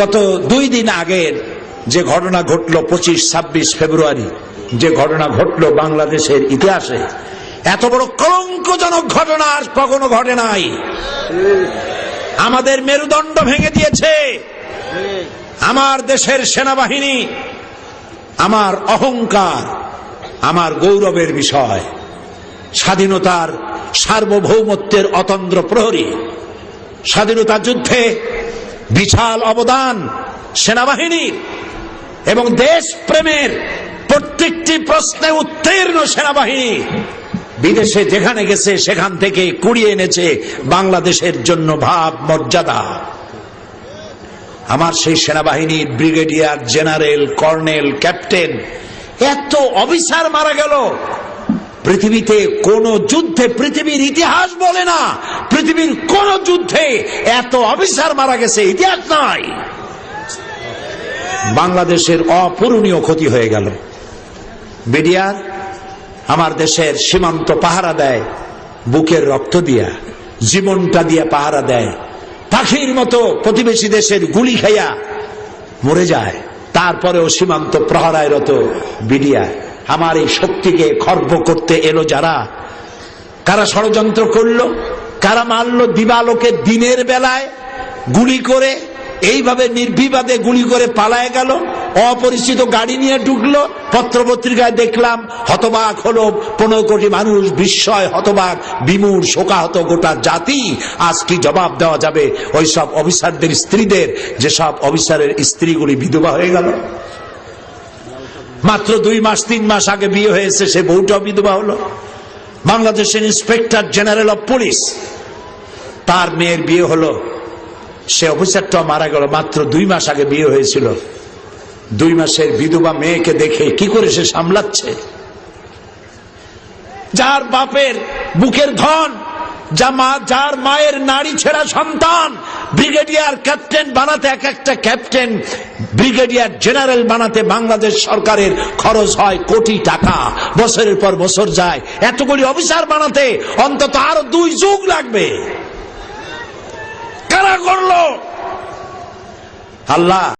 গত দুই দিন আগের যে ঘটনা ঘটলো পঁচিশ, ছাব্বিশ ফেব্রুয়ারি, যে ঘটনা ঘটলো বাংলাদেশের ইতিহাসে, এত বড় কলঙ্কজনক ঘটনা আর কখনো ঘটে নাই। আমাদের মেরুদণ্ড ভেঙে দিয়েছে। আমার দেশের সেনাবাহিনী, আমার অহংকার, আমার গৌরবের বিষয়, স্বাধীনতার সার্বভৌমত্বের অতন্দ্র প্রহরী, স্বাধীনতা যুদ্ধে বিশাল অবদান সেনাবাহিনীর এবং দেশ প্রেমের প্রত্যেকটি প্রশ্নে উত্তীর্ণ সেনাবাহিনী। বিদেশে যেখানে গেছে, সেখান থেকে কুড়িয়ে এনেছে বাংলাদেশের জন্য ভাব, মর্যাদা। আমার সেই সেনাবাহিনীর ব্রিগেডিয়ার জেনারেল, কর্নেল, ক্যাপ্টেন, এত অফিসার মারা গেল। পৃথিবীতে কোন যুদ্ধে পৃথিবীর ইতিহাস বলে না। পৃথিবীর কোন যুদ্ধে এত অফিসার মারা গেছে, ইতিহাস নাই। বাংলাদেশের অপূরণীয় ক্ষতি হয়ে গেল। বিডিআর, আমার দেশের সীমান্ত পাহারা দেয়, বুকের রক্ত দিয়া, জীবনটা দিয়া পাহারা দেয়। পাখির মতো প্রতিবেশী দেশের গুলি খাইয়া মরে যায়। তারপরেও সীমান্ত প্রহরায় রত বিডিআর। আমার এই শক্তিকে খর্ব করতে এলো যারা? কারা ষড়যন্ত্র করল? কারা মারলো দিবালোকে দিনের বেলায় গুলি করে? এইভাবে নির্বিবাদে গুলি করে পালায় গেল, অপরিচিত গাড়ি নিয়ে ঢুকলো, পত্রপত্রিকায় দেখলাম হতবাক হলো পনেরো কোটি মানুষ, বিস্ময়, হতবাক বিমূর শোকাহত গোটা জাতি। আজ কি জবাব দেওয়া যাবে ওই সব অফিসারদের, স্ত্রীদের? যেসব অফিসারের স্ত্রীগুলি বিধবা হয়ে গেল। মাত্র দুই মাস, তিন মাস আগে বিয়ে হয়েছে, সে বউটাও বিধবা হলো। বাংলাদেশের ইন্সপেক্টর জেনারেল অফ পুলিশ, তার মেয়ের বিয়ে হলো। সে অফিসারটা মারা গেল, মাত্র দুই মাস আগে বিয়ে হয়েছিল। দুই মাসের বিধবা মেয়েকে দেখে কি করে সে সামলাচ্ছে? যার বাপের বুকের ধন যার মায়ের নারী ছেঁড়া সন্তান, ব্রিগেডিয়ার ক্যাপ্টেন বানাতে এক একটা ক্যাপ্টেন, ব্রিগেডিয়ার জেনারেল বানাতে বাংলাদেশ সরকারের খরচ হয় কোটি টাকা। বছরের পর বছর যায়। এতগুলি অফিসার বানাতে অন্তত আরও দুই যুগ লাগবে। কারা করল? আল্লাহ।